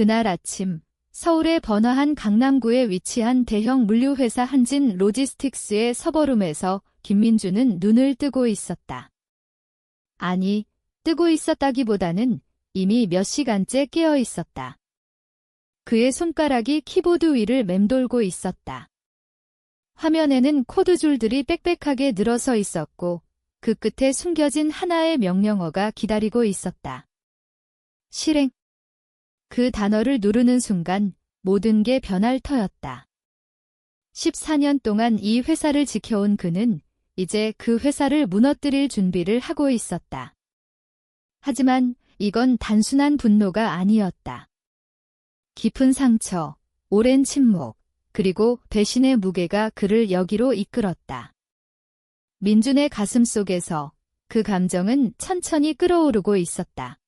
그날 아침 서울의 번화한 강남구에 위치한 대형 물류회사 한진 로지스틱스의 서버룸에서 김민주는 눈을 뜨고 있었다. 아니, 뜨고 있었다기보다는 이미 몇 시간째 깨어 있었다. 그의 손가락이 키보드 위를 맴돌고 있었다. 화면에는 코드 줄들이 빽빽하게 늘어서 있었고 그 끝에 숨겨진 하나의 명령어가 기다리고 있었다. 실행. 그 단어를 누르는 순간 모든 게 변할 터였다. 14년 동안 이 회사를 지켜온 그는 이제 그 회사를 무너뜨릴 준비를 하고 있었다. 하지만 이건 단순한 분노가 아니었다. 깊은 상처, 오랜 침묵, 그리고 배신의 무게가 그를 여기로 이끌었다. 민준의 가슴 속에서 그 감정은 천천히 끓어오르고 있었다.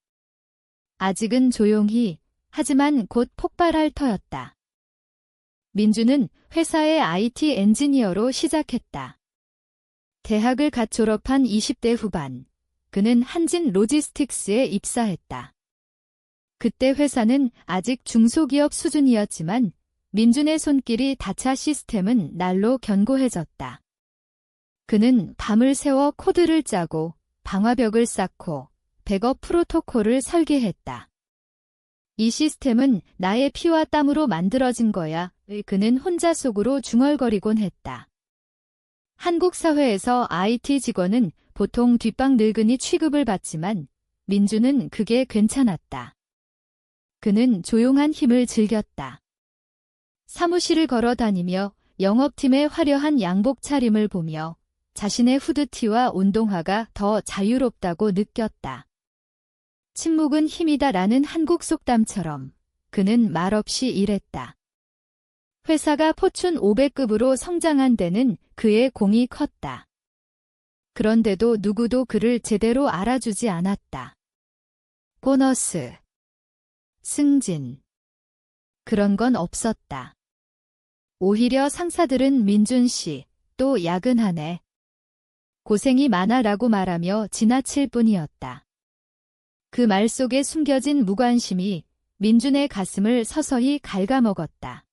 아직은 조용히, 하지만 곧 폭발할 터였다. 민준은 회사의 IT 엔지니어로 시작했다. 대학을 갓 졸업한 20대 후반, 그는 한진 로지스틱스에 입사했다. 그때 회사는 아직 중소기업 수준이었지만 민준의 손길이 다차 시스템은 날로 견고해졌다. 그는 밤을 새워 코드를 짜고 방화벽을 쌓고 백업 프로토콜을 설계했다. 이 시스템은 나의 피와 땀으로 만들어진 거야. 그는 혼자 속으로 중얼거리곤 했다. 한국 사회에서 IT 직원은 보통 뒷방 늙은이 취급을 받지만 민주는 그게 괜찮았다. 그는 조용한 힘을 즐겼다. 사무실을 걸어 다니며 영업팀의 화려한 양복 차림을 보며 자신의 후드티와 운동화가 더 자유롭다고 느꼈다. 침묵은 힘이다라는 한국 속담처럼 그는 말없이 일했다. 회사가 포춘 500급으로 성장한 데는 그의 공이 컸다. 그런데도 누구도 그를 제대로 알아주지 않았다. 보너스, 승진, 그런 건 없었다. 오히려 상사들은 민준 씨, 또 야근하네. 고생이 많아라고 말하며 지나칠 뿐이었다. 그 말 속에 숨겨진 무관심이 민준의 가슴을 서서히 갉아먹었다.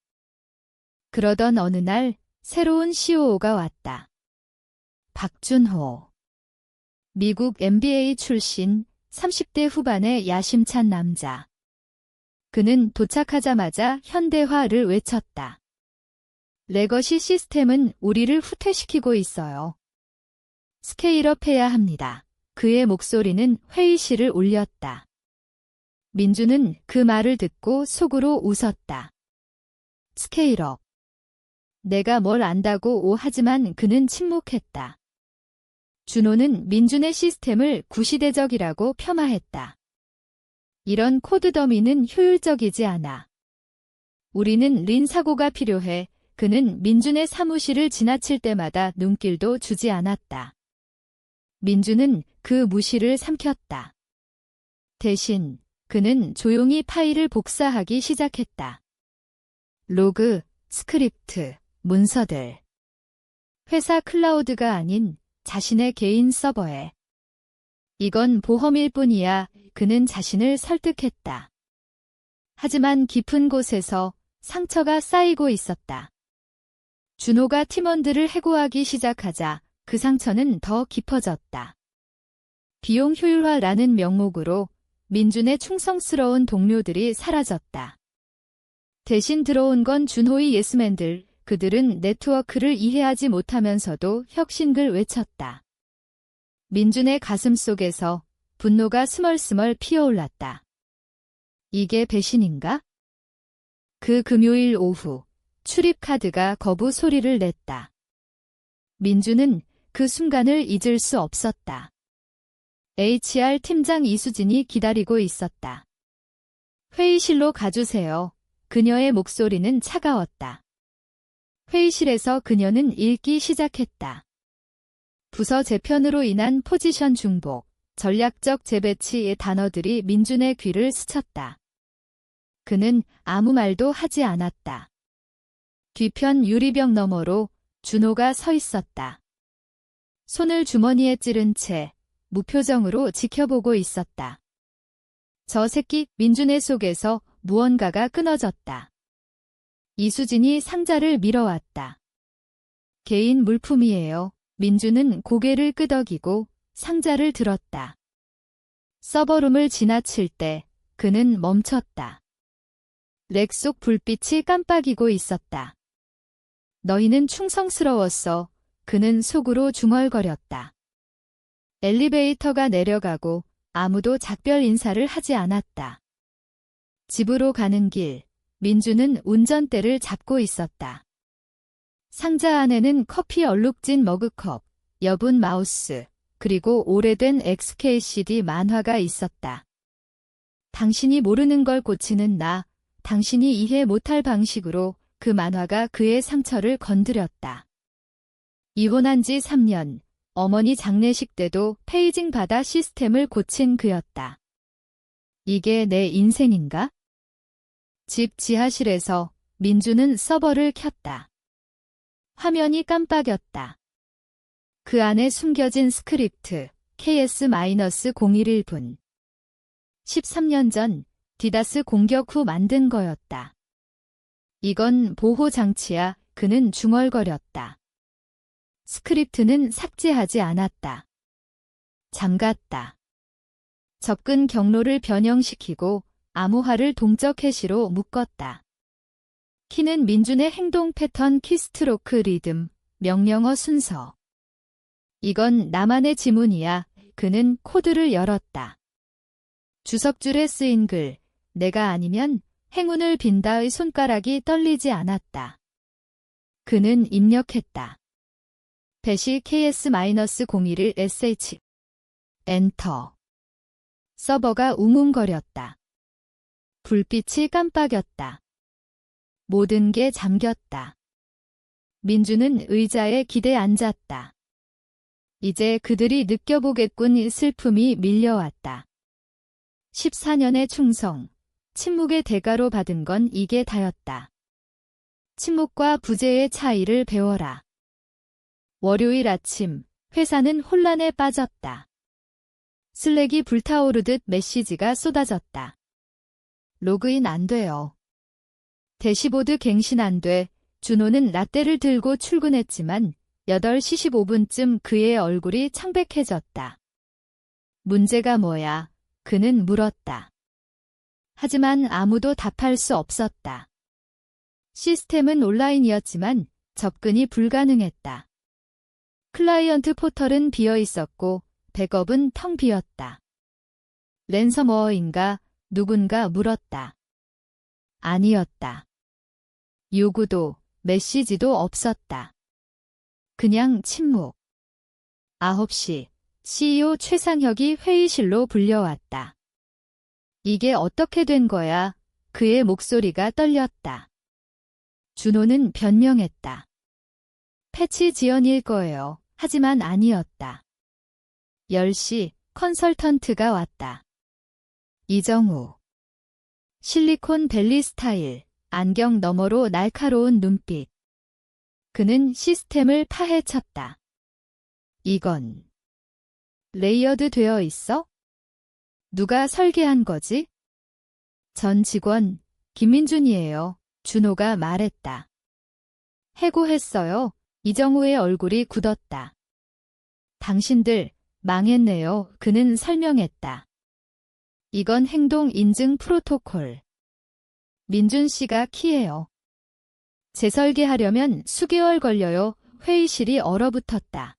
그러던 어느 날 새로운 COO가 왔다. 박준호. 미국 MBA 출신 30대 후반의 야심찬 남자. 그는 도착하자마자 현대화를 외쳤다. 레거시 시스템은 우리를 후퇴시키고 있어요. 스케일업 해야 합니다. 그의 목소리는 회의실을 울렸다. 민주는 그 말을 듣고 속으로 웃었다. 스케일업. 내가 뭘 안다고 오 하지만 그는 침묵했다. 준호는 민준의 시스템을 구시대적이라고 폄하했다. 이런 코드 더미는 효율적이지 않아. 우리는 린 사고가 필요해. 그는 민준의 사무실을 지나칠 때마다 눈길도 주지 않았다. 민준은 그 무시를 삼켰다. 대신 그는 조용히 파일을 복사하기 시작했다. 로그, 스크립트, 문서들. 회사 클라우드가 아닌 자신의 개인 서버에. 이건 보험일 뿐이야. 그는 자신을 설득했다. 하지만 깊은 곳에서 상처가 쌓이고 있었다. 준호가 팀원들을 해고하기 시작하자 그 상처는 더 깊어졌다. 비용 효율화라는 명목으로 민준의 충성스러운 동료들이 사라졌다. 대신 들어온 건 준호의 예스맨들, 그들은 네트워크를 이해하지 못하면서도 혁신글 외쳤다. 민준의 가슴 속에서 분노가 스멀스멀 피어올랐다. 이게 배신인가? 그 금요일 오후 출입카드가 거부 소리를 냈다. 민주는 그 순간을 잊을 수 없었다. HR 팀장 이수진이 기다리고 있었다. 회의실로 가주세요. 그녀의 목소리는 차가웠다. 회의실에서 그녀는 읽기 시작했다. 부서 재편으로 인한 포지션 중복, 전략적 재배치의 단어들이 민준의 귀를 스쳤다. 그는 아무 말도 하지 않았다. 뒤편 유리병 너머로 준호가 서 있었다. 손을 주머니에 찌른 채 무표정으로 지켜보고 있었다. 저 새끼 민준의 속에서 무언가가 끊어졌다. 이수진이 상자를 밀어왔다. 개인 물품이에요. 민주는 고개를 끄덕이고 상자를 들었다. 서버룸을 지나칠 때 그는 멈췄다. 렉 속 불빛이 깜빡이고 있었다. 너희는 충성스러웠어. 그는 속으로 중얼거렸다. 엘리베이터가 내려가고 아무도 작별 인사를 하지 않았다. 집으로 가는 길, 민주는 운전대를 잡고 있었다. 상자 안에는 커피 얼룩진 머그컵, 여분 마우스, 그리고 오래된 XKCD 만화가 있었다. 당신이 모르는 걸 고치는 나, 당신이 이해 못할 방식으로 그 만화가 그의 상처를 건드렸다. 이혼한 지 3년, 어머니 장례식 때도 페이징 받아 시스템을 고친 그였다. 이게 내 인생인가? 집 지하실에서 민주는 서버를 켰다. 화면이 깜빡였다. 그 안에 숨겨진 스크립트 KS-011분. 13년 전 디다스 공격 후 만든 거였다. 이건 보호 장치야. 그는 중얼거렸다. 스크립트는 삭제하지 않았다. 잠갔다. 접근 경로를 변형시키고 암호화를 동적 해시로 묶었다. 키는 민준의 행동 패턴 키스트로크 리듬, 명령어 순서. 이건 나만의 지문이야. 그는 코드를 열었다. 주석줄에 쓰인 글, 내가 아니면 행운을 빈다의 손가락이 떨리지 않았다. 그는 입력했다. 배시 KS-01 SH. 엔터. 서버가 웅웅거렸다. 불빛이 깜빡였다. 모든 게 잠겼다. 민주는 의자에 기대 앉았다. 이제 그들이 느껴보겠군 슬픔이 밀려왔다. 14년의 충성, 침묵의 대가로 받은 건 이게 다였다. 침묵과 부재의 차이를 배워라. 월요일 아침, 회사는 혼란에 빠졌다. 슬랙이 불타오르듯 메시지가 쏟아졌다. 로그인 안 돼요. 대시보드 갱신 안 돼. 준호는 라떼를 들고 출근했지만 8시 15분쯤 그의 얼굴이 창백해졌다. 문제가 뭐야? 그는 물었다. 하지만 아무도 답할 수 없었다. 시스템은 온라인이었지만 접근이 불가능했다. 클라이언트 포털은 비어 있었고 백업은 텅 비었다. 랜섬워어인가 누군가 물었다. 아니었다. 요구도 메시지도 없었다. 그냥 침묵. 9시 CEO 최상혁이 회의실로 불려왔다. 이게 어떻게 된 거야? 그의 목소리가 떨렸다. 준호는 변명했다. 패치 지연일 거예요. 하지만 아니었다. 10시 컨설턴트가 왔다. 이정우. 실리콘 밸리 스타일, 안경 너머로 날카로운 눈빛. 그는 시스템을 파헤쳤다. 이건 레이어드 되어 있어? 누가 설계한 거지? 전 직원 김민준이에요. 준호가 말했다. 해고했어요. 이정우의 얼굴이 굳었다. 당신들 망했네요. 그는 설명했다. 이건 행동 인증 프로토콜. 민준 씨가 키예요. 재설계하려면 수개월 걸려요. 회의실이 얼어붙었다.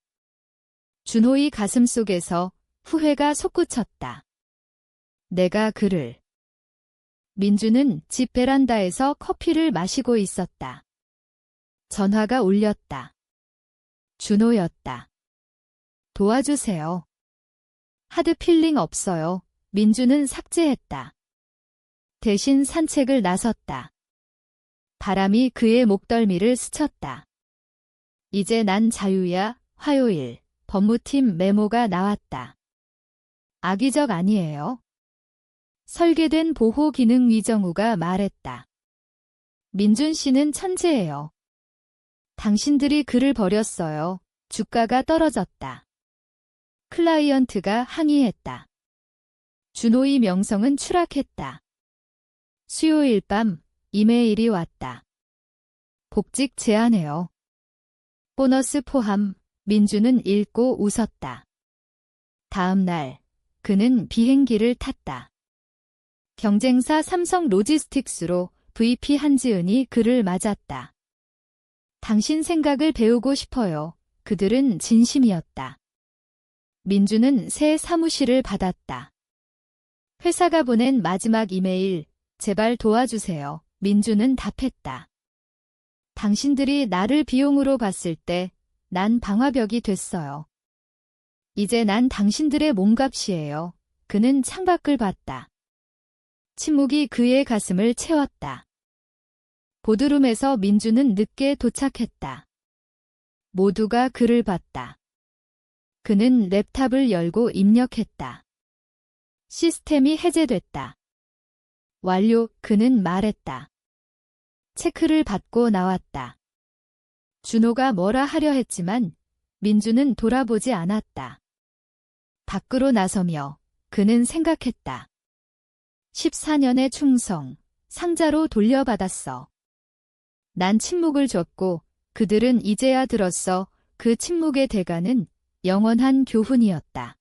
준호의 가슴 속에서 후회가 솟구쳤다. 내가 그를. 민주는 집 베란다에서 커피를 마시고 있었다. 전화가 울렸다. 준호였다. 도와주세요. 하드 필링 없어요. 민주는 삭제했다. 대신 산책을 나섰다. 바람이 그의 목덜미를 스쳤다. 이제 난 자유야, 화요일, 법무팀 메모가 나왔다. 악의적 아니에요. 설계된 보호 기능 위정우가 말했다. 민준 씨는 천재예요. 당신들이 그를 버렸어요. 주가가 떨어졌다. 클라이언트가 항의했다. 준호의 명성은 추락했다. 수요일 밤 이메일이 왔다. 복직 제안해요. 보너스 포함 민주는 읽고 웃었다. 다음 날 그는 비행기를 탔다. 경쟁사 삼성 로지스틱스로 VP 한지은이 그를 맞았다. 당신 생각을 배우고 싶어요. 그들은 진심이었다. 민주는 새 사무실을 받았다. 회사가 보낸 마지막 이메일, 제발 도와주세요. 민주는 답했다. 당신들이 나를 비용으로 봤을 때 난 방화벽이 됐어요. 이제 난 당신들의 몸값이에요. 그는 창밖을 봤다. 침묵이 그의 가슴을 채웠다. 보드룸에서 민주는 늦게 도착했다. 모두가 그를 봤다. 그는 랩탑을 열고 입력했다. 시스템이 해제됐다. 완료, 그는 말했다. 체크를 받고 나왔다. 준호가 뭐라 하려 했지만 민주는 돌아보지 않았다. 밖으로 나서며 그는 생각했다. 14년의 충성, 상자로 돌려받았어. 난 침묵을 줬고 그들은 이제야 들었어 그 침묵의 대가는 영원한 교훈이었다.